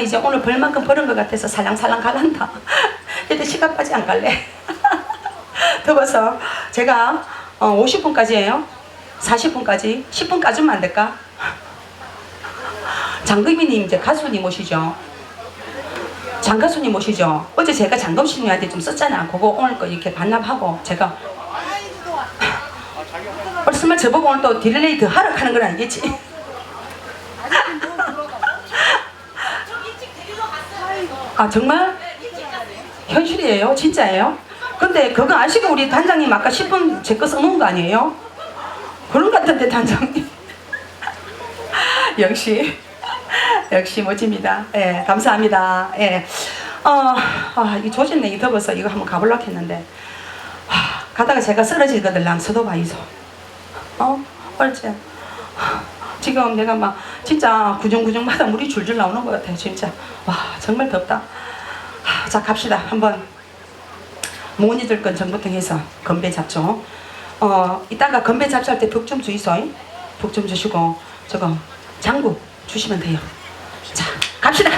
내가 이제 오늘 벌만큼 벌은 것 같아서 살랑살랑 갈란다. 근데 시간까지 안 갈래. 더워서 제가 어, 50분까지예요. 40분까지 10분까지만 안 될까? 장금이님 이제 가수님 오시죠. 장가수님 오시죠. 어제 제가 장금씨님한테 좀 썼잖아. 그거 오늘 거 이렇게 반납하고 제가 오늘 설마 저보고 오늘 또 딜레이 더 하라 하는 건 아니겠지? 아 정말? 현실이에요? 진짜예요? 근데 그거 아시고 우리 단장님 아까 10분 제 거 써놓은 거 아니에요? 그런 것 같은데 단장님 역시 역시 멋집니다 예 감사합니다 예 어, 아, 이 조진내기 더워서 이거 한번 가보려고 했는데 하, 가다가 제가 쓰러지거든 서도 봐이소 어? 옳지 지금 내가 막 진짜 구정구정마다 물이 줄줄 나오는 것 같아요 진짜. 와 정말 덥다. 하, 자 갑시다. 한번 모니들 건 전부터 해서 건배 잡죠. 어 이따가 건배 잡할 때벽좀 주이소 벽좀 주시고 저거 장구 주시면 돼요. 자 갑시다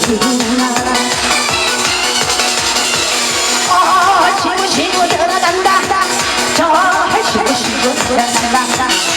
지나 어 지구 지구 들어간다 저 해시고 시고 들어간다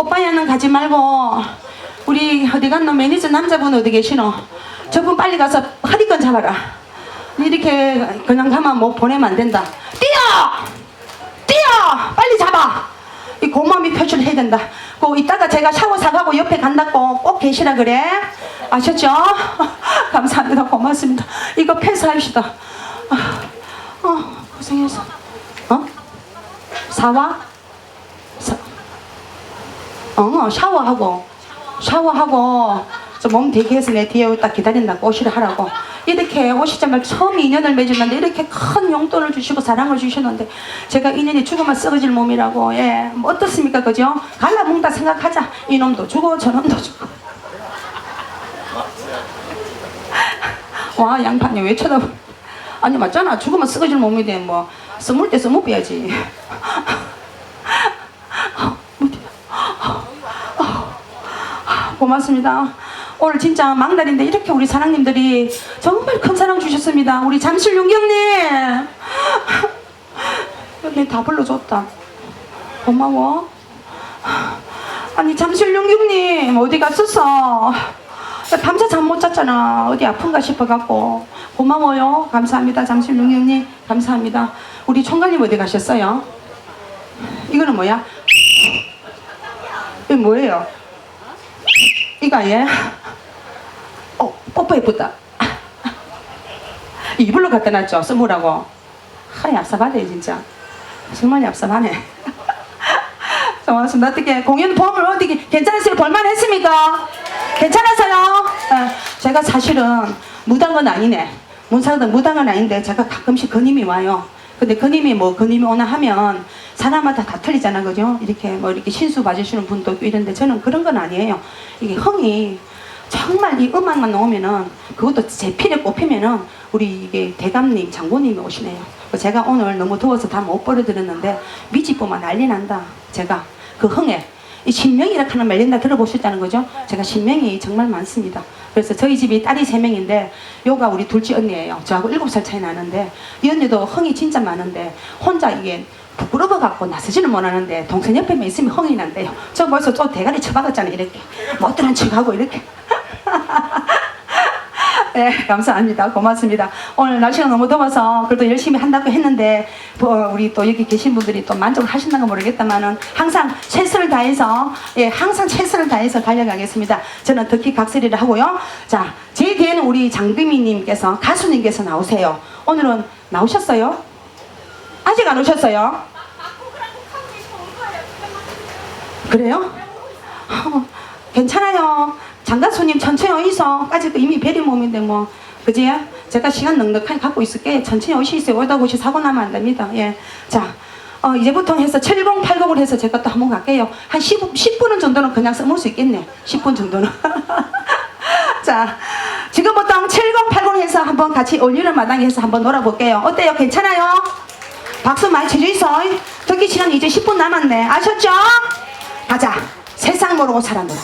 오빠야는 가지 말고 우리 어디 갔노? 매니저 남자분 어디 계시노? 저분 빨리 가서 허리끈 잡아라. 이렇게 그냥 가만 뭐 보내면 안 된다. 뛰어! 뛰어! 빨리 잡아! 이 고마움이 표출해야 된다. 그 이따가 제가 샤워 사가고 옆에 간다고 꼭 계시라 그래. 아셨죠? 감사합니다. 고맙습니다. 이거 패스합시다. 아, 어, 고생했어. 어? 사와? 사... 어 샤워하고. 샤워하고. 저몸 대기해서 내 뒤에 딱 기다린다고 오시라 하라고. 이렇게 오시자마자 처음 인연을 맺었는데 이렇게 큰 용돈을 주시고 사랑을 주셨는데 제가 인연이 죽으면 썩어질 몸이라고. 예. 뭐 어떻습니까 그죠? 갈라먹다 생각하자. 이놈도 주고 저놈도 주고 와 양반이 왜 쳐다보? 아니 맞잖아. 죽으면 썩어질 몸인데 뭐 스물 때 빼야지 고맙습니다. 오늘 진짜 막날인데 이렇게 우리 사랑님들이 정말 큰 사랑 주셨습니다. 우리 잠실 윤경님. 언니 다 불러줬다. 고마워. 아니 잠실 윤경님 어디 갔었어? 나 밤새 잠 못 잤잖아. 어디 아픈가 싶어갖고. 고마워요. 감사합니다. 잠실 윤경님. 감사합니다. 우리 총괄님 어디 가셨어요? 이거는 뭐야? 이거 뭐예요? 이거 아니에요? 어, 뽀뽀 예쁘다. 이불로 갖다 놨죠? 써보라고. 하, 얍삽하네, 진짜. 정말 얍삽하네. 고맙습니다. 어떻게, 공연 보험을 어떻게, 괜찮으세요? 볼만 했습니까? 괜찮아서요? 예, 제가 사실은 건 아니네. 무단 건 아닌데, 제가 가끔씩 그님이 와요. 근데 그님이 뭐, 그님이 오나 하면, 사람마다 다 틀리잖아, 그죠? 이렇게 뭐, 이렇게 신수 봐주시는 분도 이런데, 저는 그런 건 아니에요. 이게 흥이, 정말 이 음악만 나오면은 그것도 제 필에 꼽히면은 우리 이게 대감님 장모님이 오시네요. 제가 오늘 너무 더워서 다 못 버려드렸는데 미집보만 난리 난다. 제가 그 흥에 이 신명이라 하는 말린다 들어보셨다는 거죠? 제가 신명이 정말 많습니다. 그래서 저희 집이 딸이 세 명인데 요가 우리 둘째 언니예요. 저하고 일곱 살 차이 나는데 이 언니도 흥이 진짜 많은데 혼자 이게 부끄러워 갖고 나서지는 못하는데 동생 옆에만 있으면 흥이 난대요. 저 벌써 또 대가리 쳐박았잖아요. 이렇게 못 들은 척하고 이렇게. 네, 감사합니다. 고맙습니다. 오늘 날씨가 너무 더워서 그래도 열심히 한다고 했는데 뭐 우리 또 여기 계신 분들이 또 만족하신다가 모르겠다만은 항상 최선을 다해서 예, 항상 최선을 다해서 달려가겠습니다. 저는 특히 각설이를 하고요. 자, 제 뒤에는 우리 장금희님께서 가수님께서 나오세요. 오늘은 나오셨어요? 아직 안 오셨어요? 그래요? 어, 괜찮아요. 장가수님 천천히 오이소. 아직 이미 베리 몸인데 뭐. 그지? 제가 시간 넉넉하게 갖고 있을게. 천천히 오시세요. 오다 오시 사고 나면 안 됩니다. 예. 자, 어, 이제부터 해서 7080을 해서 제가 또 한 번 갈게요. 한 10, 10분 정도는 그냥 써먹을 수 있겠네. 10분 정도는. 자, 지금부터 7080 해서 한번 같이 올리는 마당에 해서 한번 놀아볼게요. 어때요? 괜찮아요? 박수 많이 쳐주이소. 듣기 시간 이제 10분 남았네. 아셨죠? 가자. 세상 모르고 살아노라.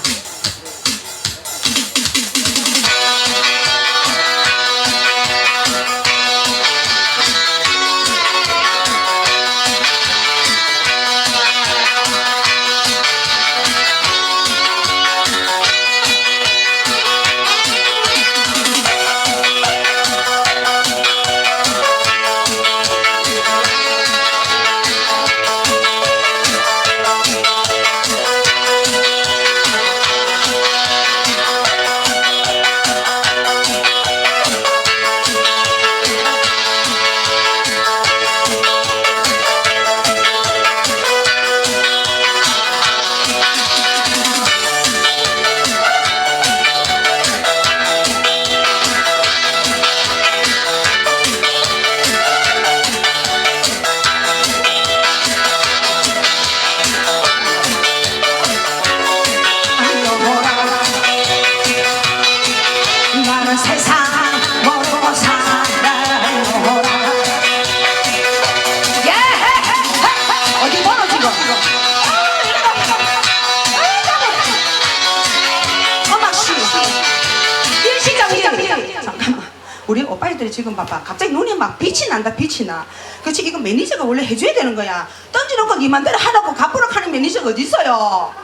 지금 봐봐 갑자기 눈에 막 빛이 난다 빛이 나. 그렇지 이거 매니저가 원래 해줘야 되는 거야. 던지놓고 네 맘대로 하라고 가부락 하는 매니저가 어디 있어요?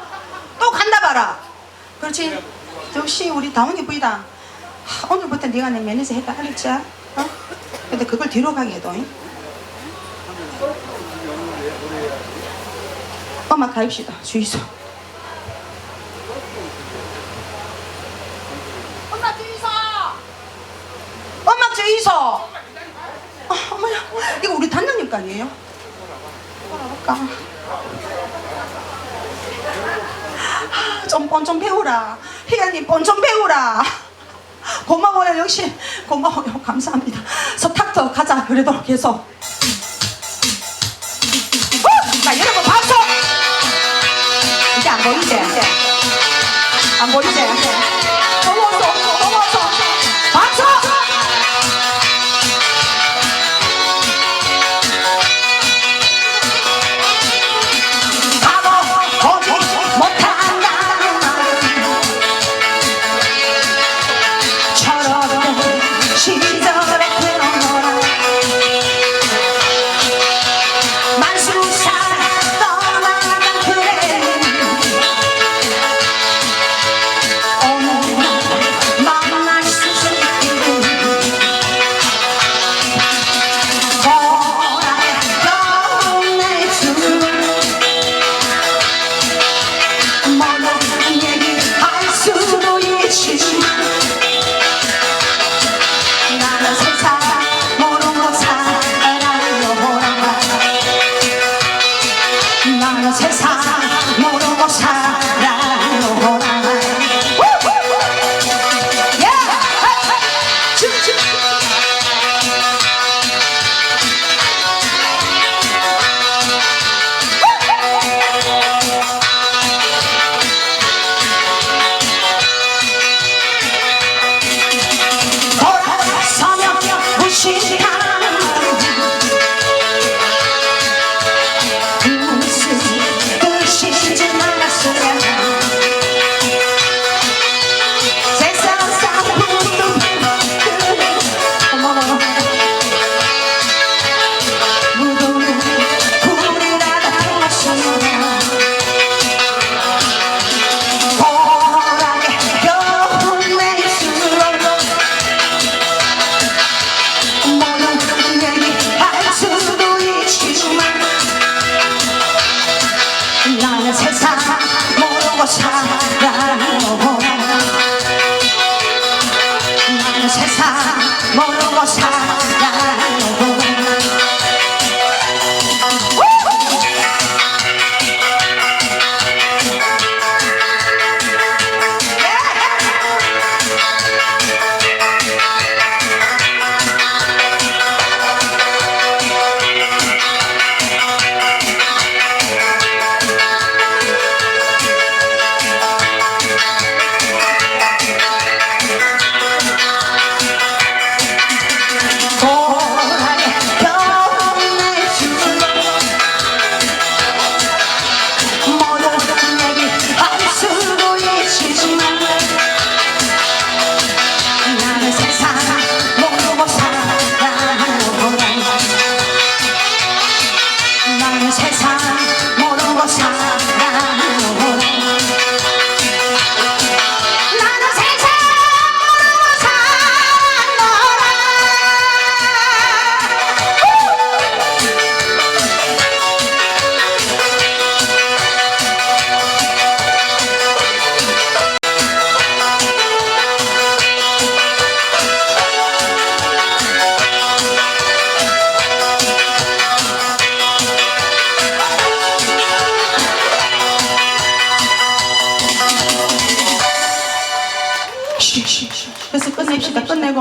또 간다 봐라. 그렇지? 역시 우리 다운이 부이다. 하, 오늘부터 네가 내 매니저 했다 알았지? 어? 근데 그걸 뒤로 가게 해도 잉? 엄마 가입시다 주의소 엄마 주의소 주의소 아, 어머야 이거 우리 단장님 거 아니에요? 볼까 좀뻔좀 배우라. 희연이 뻔좀 배우라. 고마워요 역시. 고마워요. 감사합니다. 서탁터 가자. 그래도 계속 어! 자 여러분 박수! 이제 안 보이지? 안 보이지?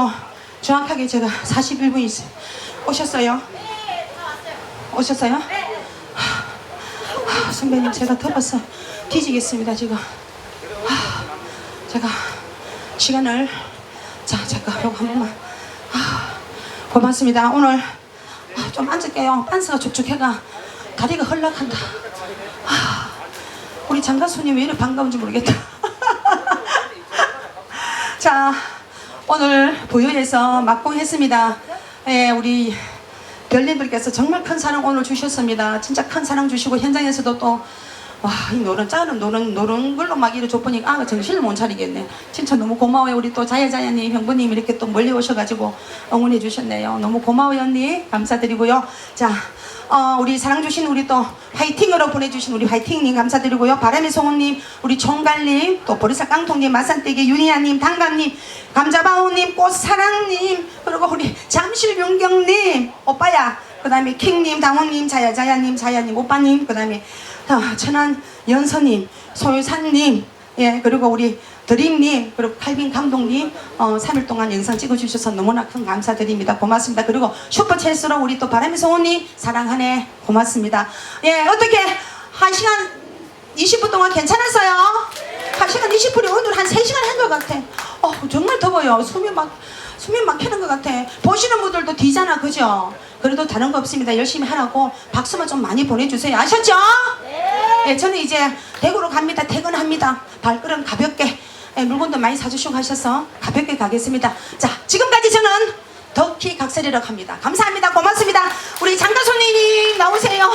끝내고 정확하게 제가 41분 있어요. 오셨어요? 오셨어요? 하, 선배님 제가 더워서 뒤지겠습니다 지금. 하, 제가 시간을 자 잠깐 요거 한 번만. 아, 고맙습니다. 오늘 아, 좀 앉을게요. 빤스가 촉촉해가 다리가 헐락한다. 아, 우리 장가수님 왜 이렇게 반가운지 모르겠다. 자, 오늘 부여에서 막공했습니다. 예, 우리 별님들께서 정말 큰 사랑 오늘 주셨습니다. 진짜 큰 사랑 주시고 현장에서도 또 와, 이 노른 짜는 노른 노른 걸로 막 이래 줘보니까 아, 정신을 못 차리겠네. 진짜 너무 고마워요. 우리 또 자야자야님, 형부님 이렇게 또 멀리 오셔가지고 응원해 주셨네요. 너무 고마워요, 언니. 감사드리고요. 자, 어, 우리 사랑 주신 우리 또 화이팅으로 보내주신 우리 화이팅님 감사드리고요. 바람의 송님, 우리 총갈님, 또 보리사 깡통님, 마산떼기 윤희아님, 당감님, 감자바오님, 꽃사랑님, 그리고 우리 잠실윤경님, 오빠야, 그 다음에 킹님, 당호님, 자야자야님, 자야님, 오빠님, 그 다음에 아, 천안 연서님, 소유산님, 예, 그리고 우리 드림님, 그리고 칼빈 감독님, 어, 3일 동안 영상 찍어주셔서 너무나 큰 감사드립니다. 고맙습니다. 그리고 슈퍼챗으로 우리 또 바람의 성우님, 사랑하네. 고맙습니다. 예, 어떻게, 한 시간 20분 동안 괜찮았어요? 한 시간 20분이 오늘 한 3시간 한 것 같아. 어, 정말 더워요. 숨이 막, 숨이 막히는 것 같아. 보시는 분들도 뒤잖아, 그죠? 그래도 다른 거 없습니다. 열심히 하라고 박수만 좀 많이 보내주세요. 아셨죠? 네. 저는 이제 대구로 갑니다. 퇴근합니다. 발걸음 가볍게 예, 물건도 많이 사주시고 하셔서 가볍게 가겠습니다. 자, 지금까지 저는 덕희 각설이라고 합니다. 감사합니다. 고맙습니다. 우리 장가 손님 나오세요.